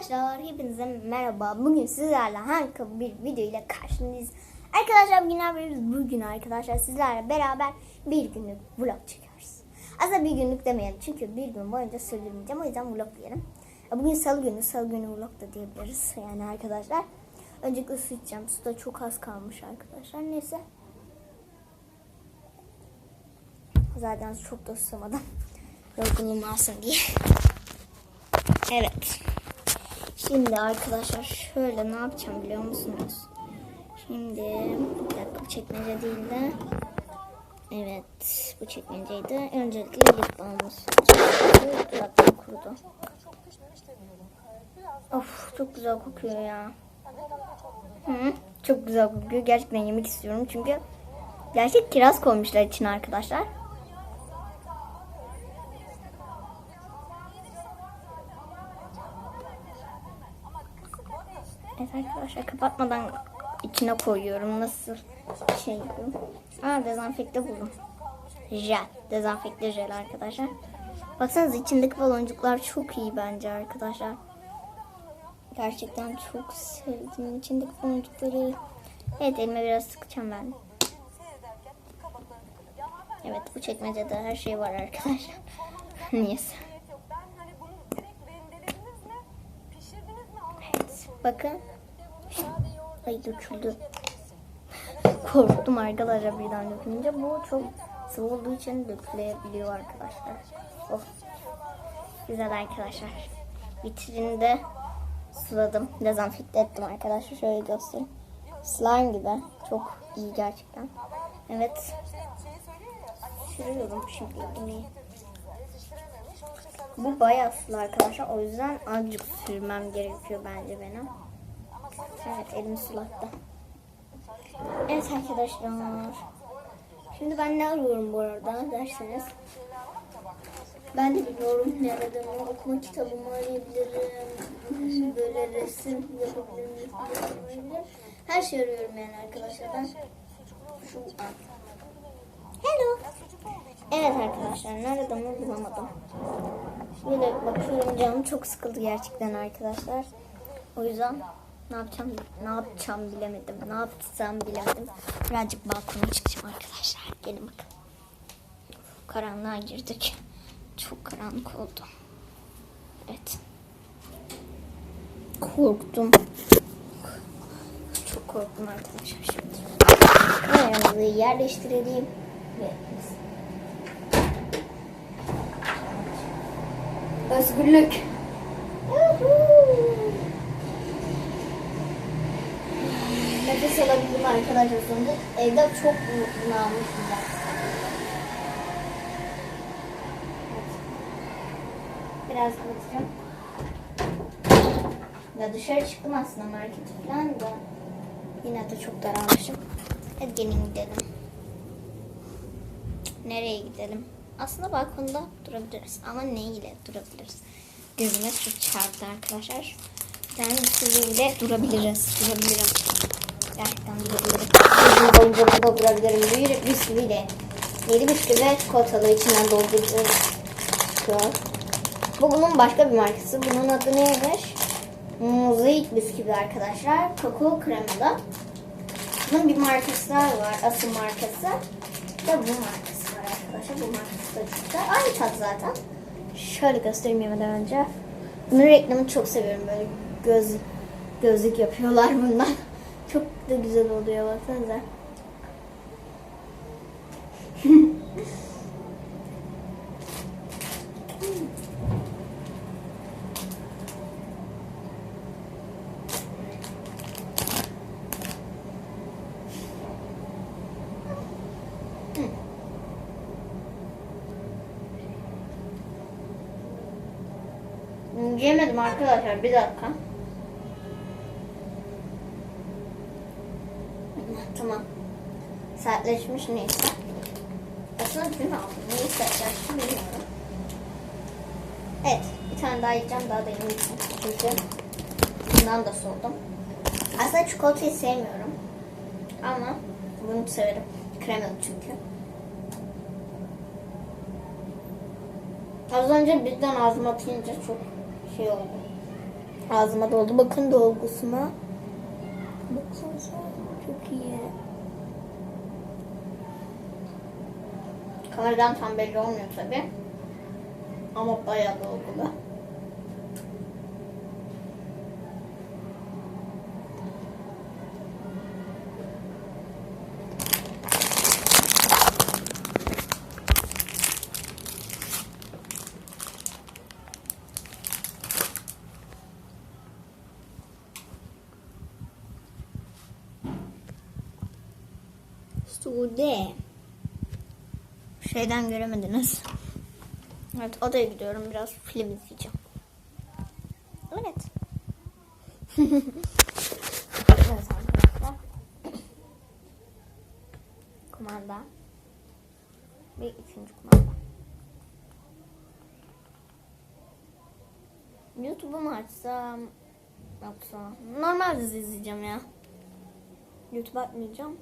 Arkadaşlar hepinize merhaba. Bugün sizlerle harika bir video ile karşınızdayız. Arkadaşlar bugün yapıyoruz? Bugün arkadaşlar sizlerle beraber bir günlük vlog çekiyoruz. Aslında bir günlük demeyelim çünkü bir gün boyunca sürdürmeyeceğim. O yüzden vlog diyelim. Bugün salı günü, salı günü vlog da diyebiliriz yani arkadaşlar. Öncelikle su içeceğim. Su da çok az kalmış arkadaşlar. Neyse. Zaten çok da susamadım. Yorgunluğum alsın diye. Evet. Şimdi arkadaşlar şöyle ne yapacağım biliyor musunuz? Şimdi bir dakika bu çekmece değil de Evet bu çekmeceydi. Öncelikle lip balmımız. Dudaklarım kurudu. Of çok güzel kokuyor ya. Hı, çok güzel kokuyor. Gerçekten yemek istiyorum çünkü gerçek kiraz koymuşlar içine arkadaşlar. Evet arkadaşlar kapatmadan içine koyuyorum. Nasıl şey bu? Aa dezenfekte buldum. Jel. Dezenfekte jel arkadaşlar. Baksanıza içindeki baloncuklar çok iyi bence arkadaşlar. Gerçekten çok sevdim içindeki baloncukları. Evet elime biraz sıkacağım ben. Evet bu çekmecede her şey var arkadaşlar. Evet bakın. Ay döküldü. Korktum arkadaşlar birden dökülünce. Bu çok sıvı olduğu için dökülebiliyor arkadaşlar. Oh. Güzel arkadaşlar. Vitrinde suladım. Dezenfekte ettim arkadaşlar. Şöyle göstereyim. Slime gibi. Çok iyi gerçekten. Evet. Sürüyorum şimdi iğneyi. Bu bayağı sulu arkadaşlar. O yüzden azıcık sürmem gerekiyor bence benim. Evet elim sulattı. Evet arkadaşlar. Şimdi ben ne arıyorum bu arada derseniz. Ben de bilmiyorum ne aradığımı. Okuma kitabımı arayabilirim. Böyle resim yapabilirim. Her şey arıyorum yani arkadaşlar. Ben şu an. Hello. Evet arkadaşlar ne aradığımı bulamadım. Böyle bakıyorum canım çok sıkıldı gerçekten arkadaşlar. O yüzden ne yapacağım ne yapacağım bilemedim. Ne yapsam bilemedim. Birazcık balkona çıkacağım arkadaşlar. Gelin bakın. Karanlığa girdik. Çok karanlık oldu. Evet. Korktum. Çok korktum arkadaşlar şimdi. Ayağımızı yerleştirelim. Ve Özgürlük. Nefes alabildim arkadaşlar sonunda. Evde çok bunalmışım ben. Biraz kapatacağım. Ya dışarı çıktım aslında markete falan da. Yine de çok daralmışım. Hadi gelin gidelim. Nereye gidelim? Aslında balkonda durabiliriz ama ne ile durabiliriz? Gözüme çok çarptı arkadaşlar. Yani sizinle durabiliriz. Durabilirim. Gerçekten durabilirim. Uzun boyunca burada durabilirim. Büyük bisküviyle. Yedi bisküvi ve çikolatalı içinden dolduruyoruz. Bu bunun başka bir markası. Bunun adı neymiş? Mozaik bisküvi arkadaşlar. Kakao kremalı. Bunun bir markası daha var. Asıl markası. Da bu markası var arkadaşlar. Bu markası da güzel. Aynı tat zaten. Şöyle göstereyim yemeden önce. Bunun reklamını çok seviyorum. Böyle göz gözlük yapıyorlar bundan. Çok da güzel oluyor baksanıza. Yemedim arkadaşlar bir dakika. Tamam. Sertleşmiş neyse. Aslında dün aldım. Neyi sertleşti bilmiyorum. Evet. Bir tane daha yiyeceğim. Daha da yemeyeceğim. Çünkü bundan da soğudum. Aslında çikolatayı sevmiyorum. Ama bunu severim. Kremalı çünkü. Az önce birden ağzıma atınca çok şey oldu. Ağzıma doldu. Bakın dolgusuna. Baksanıza. Çok iyi. Kameradan tam belli olmuyor tabi. Ama bayağı dolgulu. Sude. Şeyden göremediniz. Evet odaya gidiyorum biraz film izleyeceğim. Evet. evet arkadaşlar. Kumanda. Ve üçüncü kumanda. YouTube'u mu açsam yoksa normal dizi izleyeceğim ya. YouTube atmayacağım.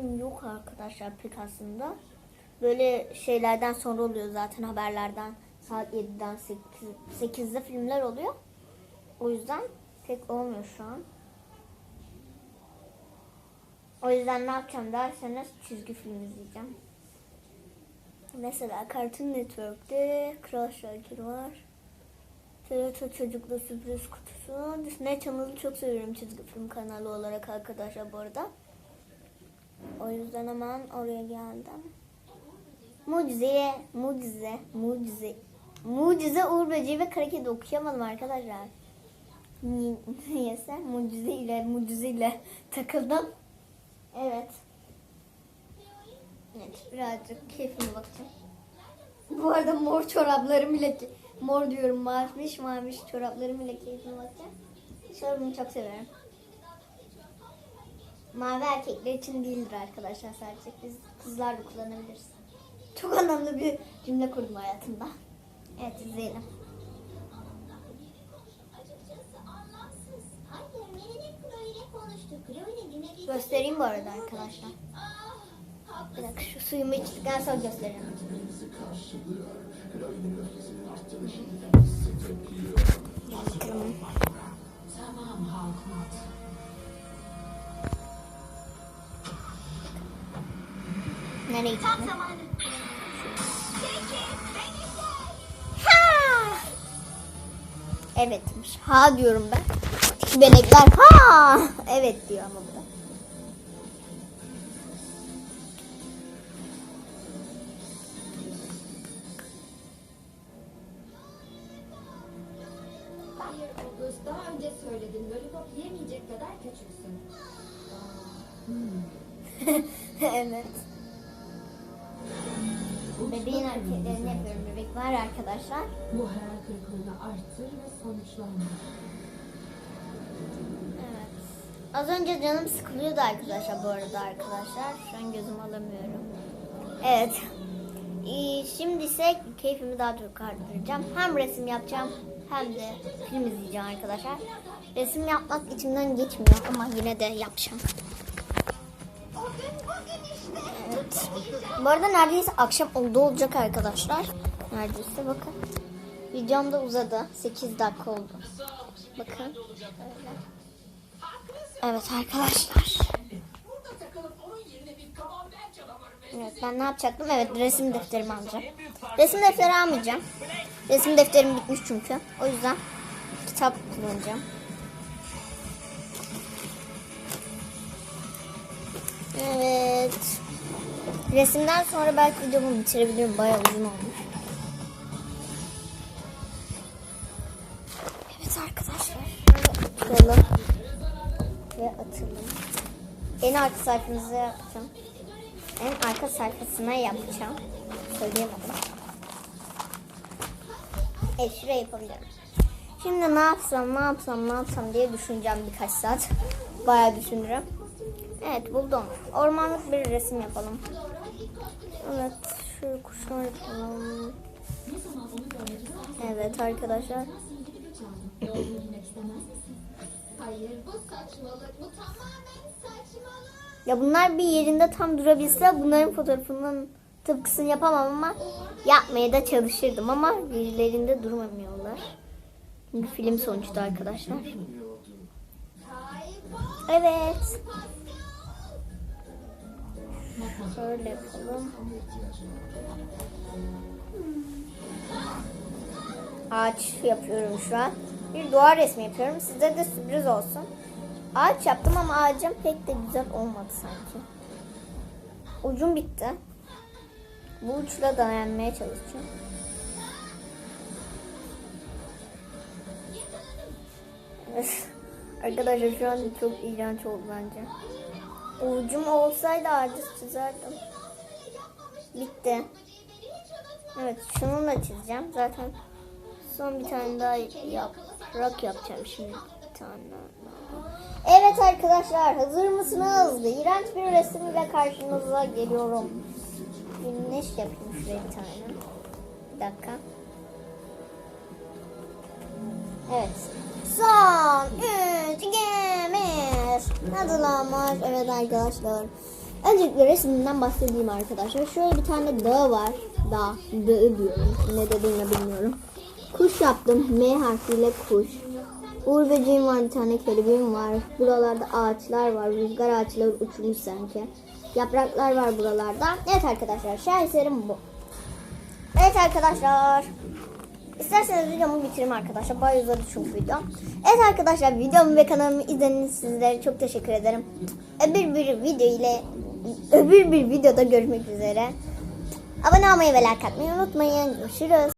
Film yok arkadaşlar pek aslında. Böyle şeylerden sonra oluyor zaten haberlerden. Saat 7'den 8, 8'de filmler oluyor. O yüzden pek olmuyor şu an. O yüzden ne yapacağım derseniz çizgi film izleyeceğim. Mesela Cartoon Network'te Kral Şakir var. TRT Çocuklu Sürpriz Kutusu. Disney Channel'ı çok seviyorum çizgi film kanalı olarak arkadaşlar bu arada. O yüzden hemen oraya geldim. Mucize, mucize, mucize. Mucize Uğur Böceği ve Karaked'i okuyamadım arkadaşlar. Ni- Niyeyse mucize ile mucize ile takıldım. Evet. Evet birazcık keyfime bakacağım. Bu arada mor çoraplarım bile mor diyorum maviş maviş çoraplarım bile keyfime bakacağım. Çorabımı çok severim. Mavi erkekler için değildir arkadaşlar sadece. Biz kızlar da kullanabiliriz. Çok anlamlı bir cümle kurdum hayatımda. Evet izleyelim. Göstereyim bu arada arkadaşlar. Bir dakika şu suyumu içtikten sonra göstereyim. Gel bakalım. Nereye gittin? Ha! Evetmiş. Ha diyorum ben. Benekler ha. Evet diyor ama bu da. Hayır August, daha önce söyledim. Lollipop yemeyecek kadar küçüksün. evet. Bebeğin hareketlerini yapıyorum. Bebek var arkadaşlar. Bu hayal kırıklığını arttır ve sonuçlandır. Evet. Az önce canım sıkılıyordu arkadaşlar bu arada arkadaşlar. Şu an gözüm alamıyorum. Evet. Ee, şimdi ise keyfimi daha çok arttıracağım. Hem resim yapacağım hem de film izleyeceğim arkadaşlar. Resim yapmak içimden geçmiyor ama yine de yapacağım. Evet. Bu arada neredeyse akşam oldu olacak arkadaşlar. Neredeyse bakın. Videom da uzadı. 8 dakika oldu. Bakın. Evet arkadaşlar. Evet ben ne yapacaktım? Evet resim defterimi alacağım. Resim defteri almayacağım. Resim defterim bitmiş çünkü. O yüzden kitap kullanacağım. Evet. Resimden sonra belki videomu bitirebilirim. Bayağı uzun olmuş. Evet arkadaşlar. Şöyle atalım. Ve atalım. En arka sayfamıza yapacağım. En arka sayfasına yapacağım. Söyleyemedim. Evet şuraya yapabilirim. Şimdi ne yapsam ne yapsam ne yapsam diye düşüneceğim birkaç saat. Bayağı düşünürüm. Evet buldum. Ormanlık bir resim yapalım. Evet şöyle kuşlar yapalım. Evet arkadaşlar. Ya bunlar bir yerinde tam durabilse bunların fotoğrafının tıpkısını yapamam ama yapmaya da çalışırdım ama birilerinde durmamıyorlar. Çünkü film sonuçta arkadaşlar. Evet. Şöyle yapalım. Ağaç yapıyorum şu an. Bir duvar resmi yapıyorum. Size de sürpriz olsun. Ağaç yaptım ama ağacım pek de güzel olmadı sanki. Ucum bitti. Bu uçla dayanmaya çalışacağım. Arkadaşlar şu an çok iğrenç oldu bence. Ucum olsaydı ağacı çizerdim. Bitti. Evet şunu da çizeceğim. Zaten son bir tane daha yaprak yapacağım şimdi. Bir tane daha. Evet arkadaşlar hazır mısınız? İğrenç bir resimle karşınıza geliyorum. Güneş yapayım şuraya bir tane. Bir dakika. Evet. Son 3 Hazırlanmış. Evet arkadaşlar. Öncelikle resminden bahsedeyim arkadaşlar. Şöyle bir tane dağ var. Dağ. Dağı diyorum. Ne dediğini bilmiyorum. Kuş yaptım. M harfiyle kuş. Uğur böceğim var bir tane kelebeğim var. Buralarda ağaçlar var. Rüzgar ağaçları uçmuş sanki. Yapraklar var buralarda. Evet arkadaşlar şaheserim bu. Evet arkadaşlar. İsterseniz videomu bitireyim arkadaşlar. Bayağı uzadı çünkü video. Evet arkadaşlar videomu ve kanalımı izlediğiniz sizlere çok teşekkür ederim. Öbür bir video ile öbür bir videoda görüşmek üzere. Abone olmayı ve like atmayı unutmayın. Görüşürüz.